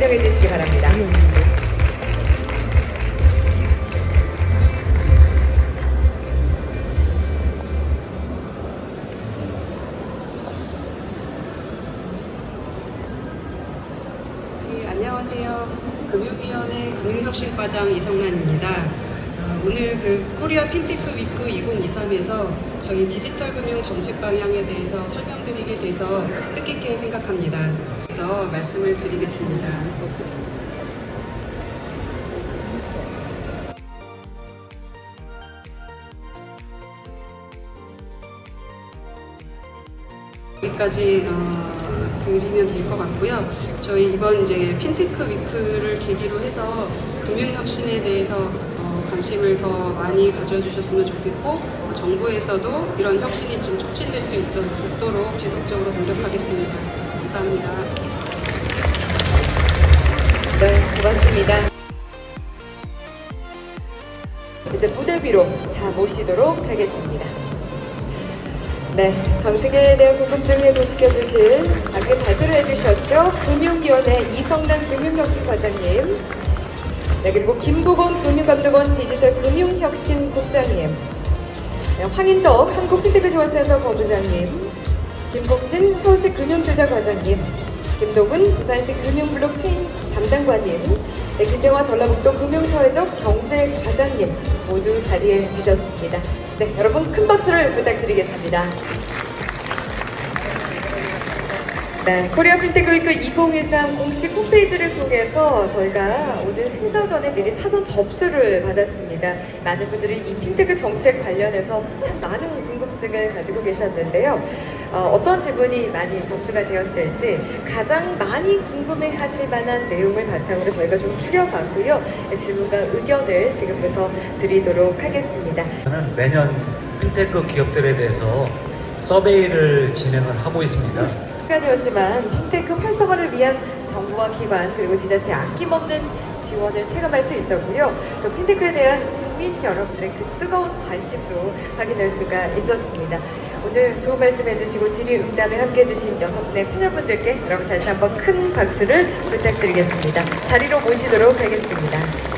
활용해 주시기 바랍니다. 네, 안녕하세요. 금융위원회 금융혁신과장 이성란입니다. 어, 오늘 그 코리아 핀테크 위크 2023에서 저희 디지털 금융 정책 방향에 대해서 설명드리게 돼서 뜻깊게 생각합니다. 그래서 말씀을 드리겠습니다. 여기까지 어, 드리면 될 것 같고요. 저희 이번 이제 핀테크 위크를 계기로 해서 금융 혁신에 대해서 어, 관심을 더 많이 가져주셨으면 좋겠고 어, 정부에서도 이런 혁신이 좀 촉진될 수 있도록 지속적으로 노력하겠습니다. 감사합니다. 네, 고맙습니다. 이제 무대 위로 다 모시도록 하겠습니다. 네, 정책에 대한 궁금증 해소시켜 주실 방금 발표를 해주셨죠? 금융위원회 이성남 금융혁신 과장님, 네, 그리고 김보건 금융감독원 디지털 금융혁신 국장님, 네, 황인덕 한국피테크지원센터 본부장님, 김봉진 서울시 금융투자 과장님, 김동은 부산시 금융블록 체인 담당관님, 네, 김대화 전라북도 금융사회적 경제 과장님 모두 자리해 주셨습니다. 네, 여러분 큰 박수를 부탁드리겠습니다. 네, 코리아 핀테크 위크 2023 공식 홈페이지를 통해서 저희가 오늘 행사 전에 미리 사전 접수를 받았습니다. 많은 분들이 이 핀테크 정책 관련해서 참 많은 궁금증을 가지고 계셨는데요. 어, 떤 질문이 많이 접수가 되었을지 가장 많이 궁금해 하실 만한 내용을 바탕으로 저희가 좀 추려봤고요. 네, 질문과 의견을 지금부터 드리도록 하겠습니다. 저는 매년 핀테크 기업들에 대해서 서베이를 진행을 하고 있습니다. 시간이었지만 핀테크 활성화를 위한 정부와 기관 그리고 지자체 아낌없는 지원을 체감할 수 있었고요. 또 핀테크에 대한 국민 여러분들의 그 뜨거운 관심도 확인할 수가 있었습니다. 오늘 좋은 말씀 해주시고 질의응답에 함께해 주신 여섯 분의 패널분들께 여러분 다시 한번 큰 박수를 부탁드리겠습니다. 자리로 모시도록 하겠습니다.